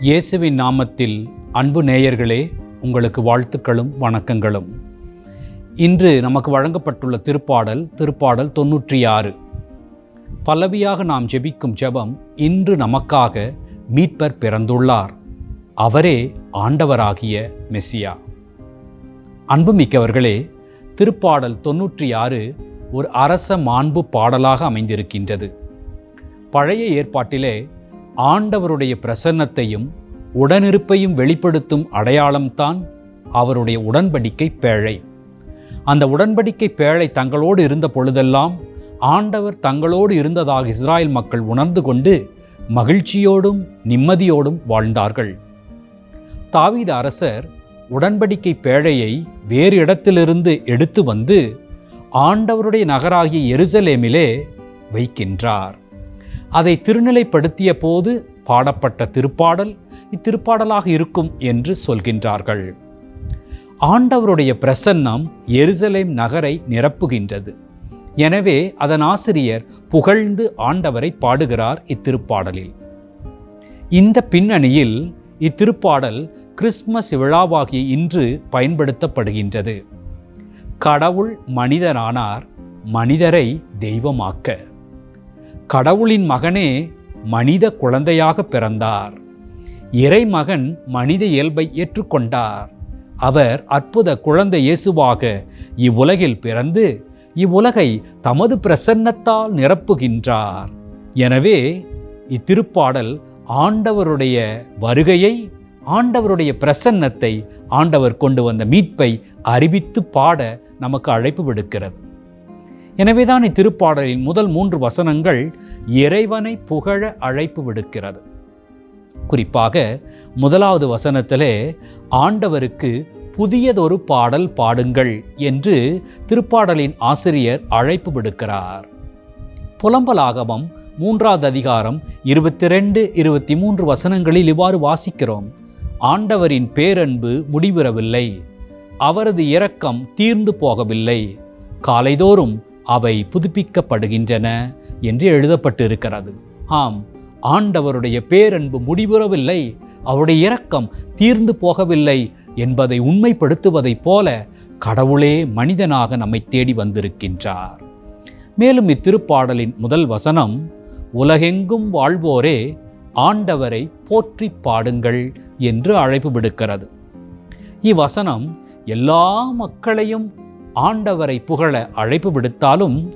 இயேசுவின் நாமத்தில் அன்பு நேயர்களே உங்களுக்கு வாழ்த்துக்களும் வணக்கங்களும். இன்று நமக்கு வழங்கப்பட்டுள்ள திருப்பாடல் திருப்பாடல் தொன்னூற்றி ஆறு பல்லவியாக நாம் ஜெபிக்கும் ஜெபம் இன்று நமக்காக மீட்பர் பிறந்துள்ளார். அவரே ஆண்டவராகிய மெசியா. அன்புமிக்கவர்களே திருப்பாடல் தொன்னூற்றி ஆறு ஒரு அரச மாண்பு பாடலாக அமைந்திருக்கின்றது. பழைய ஏற்பாட்டிலே ஆண்டவருடைய பிரசன்னத்தையும் உடனிருப்பையும் வெளிப்படுத்தும் அடையாளம்தான் அவருடைய உடன்படிக்கை பேழை. அந்த உடன்படிக்கை பேழை தங்களோடு இருந்த பொழுதெல்லாம் ஆண்டவர் தங்களோடு இருந்ததாக இஸ்ராயல் மக்கள் உணர்ந்து கொண்டு மகிழ்ச்சியோடும் நிம்மதியோடும் வாழ்ந்தார்கள். தாவீத அரசர் உடன்படிக்கை பேழையை வேறு இடத்திலிருந்து எடுத்து வந்து ஆண்டவருடைய நகராகிய எருசலேமிலே வைக்கின்றார். அதை திருநிலைப்படுத்திய போது பாடப்பட்ட திருப்பாடல் இத்திருப்பாடலாக இருக்கும் என்று சொல்கின்றார்கள். ஆண்டவருடைய பிரசன்னம் எருசலேம் நகரை நிரப்புகின்றது. எனவே அதன் ஆசிரியர் புகழ்ந்து ஆண்டவரை பாடுகிறார் இத்திருப்பாடலில். இந்த பின்னணியில் இத்திருப்பாடல் கிறிஸ்மஸ் விழாவாகிய இன்று பயன்படுத்தப்படுகின்றது. கடவுள் மனிதனானார் மனிதரை தெய்வமாக்க. கடவுளின் மகனே மனித குழந்தையாக பிறந்தார். இறைமகன் மனித இயல்பை ஏற்றுக்கொண்டார். அவர் அற்புத குழந்தை இயேசுவாக இவ்வுலகில் பிறந்து இவ்வுலகை தமது பிரசன்னத்தால் நிரப்புகின்றார். எனவே இத்திருப்பாடல் ஆண்டவருடைய வருகையை ஆண்டவருடைய பிரசன்னத்தை ஆண்டவர் கொண்டு வந்த மீட்பை அறிவித்து பாட நமக்கு அழைப்பு விடுக்கிறது. எனவேதான் இத்திருப்பாடலின் முதல் மூன்று வசனங்கள் இறைவனை புகழ அழைப்பு விடுக்கிறது. குறிப்பாக முதலாவது வசனத்திலே ஆண்டவருக்கு புதியதொரு பாடல் பாடுங்கள் என்று திருப்பாடலின் ஆசிரியர் அழைப்பு விடுக்கிறார். புலம்பலாகமம் மூன்றாவது அதிகாரம் இருபத்தி ரெண்டு இருபத்தி மூன்று வசனங்களில் இவ்வாறு வாசிக்கிறோம். ஆண்டவரின் பேரன்பு முடிவுறவில்லை. அவரது இரக்கம் தீர்ந்து போகவில்லை. காலைதோறும் அவை புதுப்பிக்கப்படுகின்றன என்று எழுதப்பட்டிருக்கிறது. ஆம் ஆண்டவருடைய பேரன்பு முடிவுறவில்லை அவருடைய இரக்கம் தீர்ந்து போகவில்லை என்பதை உண்மைப்படுத்துவதைப் போல கடவுளே மனிதனாக நம்மை தேடி வந்திருக்கின்றார். மேலும் இத்திருப்பாடலின் முதல் வசனம் உலகெங்கும் வாழ்வோரே ஆண்டவரை போற்றி பாடுங்கள் என்று அழைப்பு விடுக்கிறது. இவ்வசனம் எல்லா மக்களையும் ஆண்டவரை புகழ அழைப்பு விடுத்தாலும்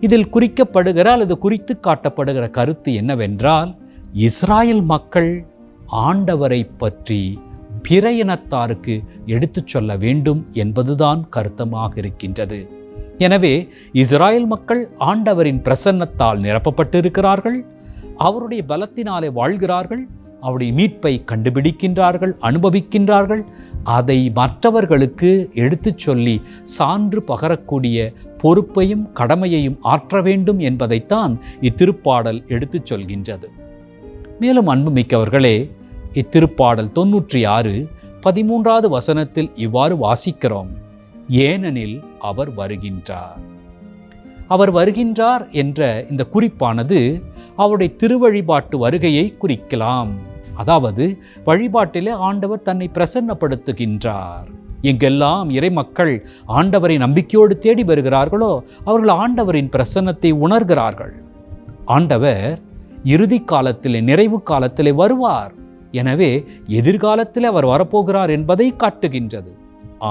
இதில் குறிக்கப்படுகிற அல்லது குறித்து காட்டப்படுகிற கருத்து என்னவென்றால் இஸ்ராயல் மக்கள் ஆண்டவரை பற்றி பிற இனத்தாருக்கு எடுத்துச் சொல்ல வேண்டும் என்பதுதான் கருத்தமாக இருக்கின்றது. எனவே இஸ்ராயல் மக்கள் ஆண்டவரின் பிரசன்னத்தால் நிரப்பப்பட்டிருக்கிறார்கள் அவருடைய பலத்தினாலே வாழ்கிறார்கள் அவருடைய மீட்பை கண்டுபிடிக்கின்றார்கள் அனுபவிக்கின்றார்கள். அதை மற்றவர்களுக்கு எடுத்துச் சொல்லி சான்று பகரக்கூடிய பொறுப்பையும் கடமையையும் ஆற்ற வேண்டும் என்பதைத்தான் இத்திருப்பாடல் எடுத்துச் சொல்கின்றது. மேலும் அன்புமிக்கவர்களே இத்திருப்பாடல் தொன்னூற்றி ஆறு பதிமூன்றாவது வசனத்தில் இவ்வாறு வாசிக்கிறோம். ஏனெனில் அவர் வருகின்றார். அவர் வருகின்றார் என்ற இந்த குறிப்பானது அவருடைய திருவழிபாட்டு வருகையை குறிக்கலாம். அதாவது வழிபாட்டிலே ஆண்டவர் தன்னை பிரசன்னப்படுத்துகின்றார். எங்கெல்லாம் இறைமக்கள் ஆண்டவரை நம்பிக்கையோடு தேடி வருகிறார்களோ அவர்கள் ஆண்டவரின் பிரசன்னத்தை உணர்கிறார்கள். ஆண்டவர் இறுதி காலத்திலே நிறைவு காலத்திலே வருவார். எனவே எதிர்காலத்தில் அவர் வரப்போகிறார் என்பதை காட்டுகின்றது.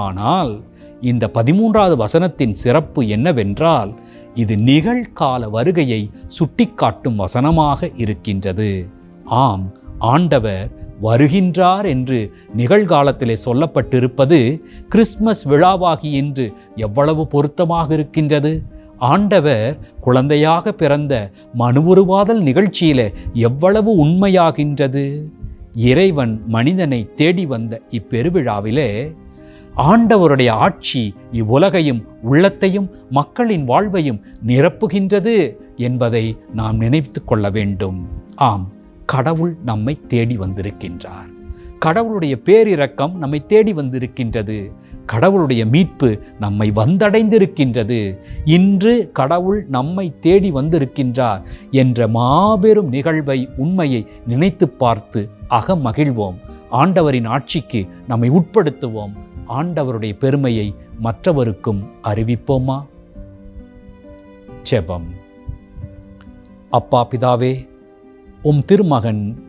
ஆனால் இந்த பதிமூன்றாவது வசனத்தின் சிறப்பு என்னவென்றால் இது நிகழ்கால வருகையை சுட்டிக்காட்டும் வசனமாக இருக்கின்றது. ஆம் ஆண்டவர் வருகின்றார் என்று நிகழ்காலத்திலே சொல்லப்பட்டிருப்பது கிறிஸ்மஸ் விழாவாகி என்று எவ்வளவு பொருத்தமாக இருக்கின்றது? ஆண்டவர் குழந்தையாக பிறந்த மனுவுருவாதல் நிகழ்ச்சியிலே எவ்வளவு உண்மையாகின்றது? இறைவன் மனிதனை தேடி வந்த இப்பெருவிழாவிலே ஆண்டவருடைய ஆட்சி இவ்வுலகையும் உள்ளத்தையும் மக்களின் வாழ்வையும் நிரப்புகின்றது என்பதை நாம் நினைத்து கொள்ள வேண்டும். ஆம். கடவுள் நம்மை தேடி வந்திருக்கின்றார். கடவுளுடைய பேரிரக்கம் நம்மை தேடி வந்திருக்கின்றது. கடவுளுடைய மீட்பு நம்மை வந்தடைந்திருக்கின்றது. இன்று கடவுள் நம்மை தேடி வந்திருக்கின்றார் என்ற மாபெரும் நிகழ்வை உண்மையை நினைத்து பார்த்து அகமகிழ்வோம். ஆண்டவரின் ஆட்சிக்கு நம்மை உட்படுத்துவோம். ஆண்டவருடைய பெருமையை மற்றவருக்கும் அறிவிப்போமா? செபம் அப்பா பிதாவே உம் திருமகன்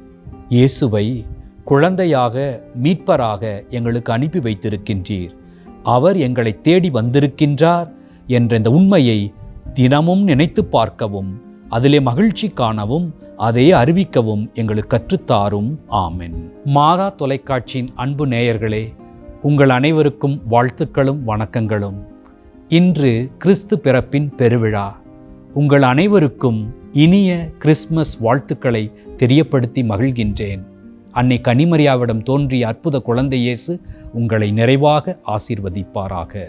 இயேசுவை குழந்தையாக மீட்பராக எங்களுக்கு அனுப்பி வைத்திருக்கின்றீர். அவர் எங்களை தேடி வந்திருக்கின்றார் என்ற இந்த உண்மையை தினமும் நினைத்து பார்க்கவும் அதிலே மகிழ்ச்சி காணவும் அதை அறிவிக்கவும் எங்களுக்கு கற்றுத்தாரும். ஆமென். மாதா தொலைக்காட்சியின் அன்பு நேயர்களே உங்கள் அனைவருக்கும் வாழ்த்துக்களும் வணக்கங்களும். இன்று கிறிஸ்து பிறப்பின் பெருவிழா. உங்கள் அனைவருக்கும் இனிய கிறிஸ்மஸ் வாழ்த்துக்களை தெரியப்படுத்தி மகிழ்கின்றேன். அன்னை கனிமரியாவிடம் தோன்றிய அற்புத குழந்தை இயேசு உங்களை நிறைவாக ஆசீர்வதிப்பாராக.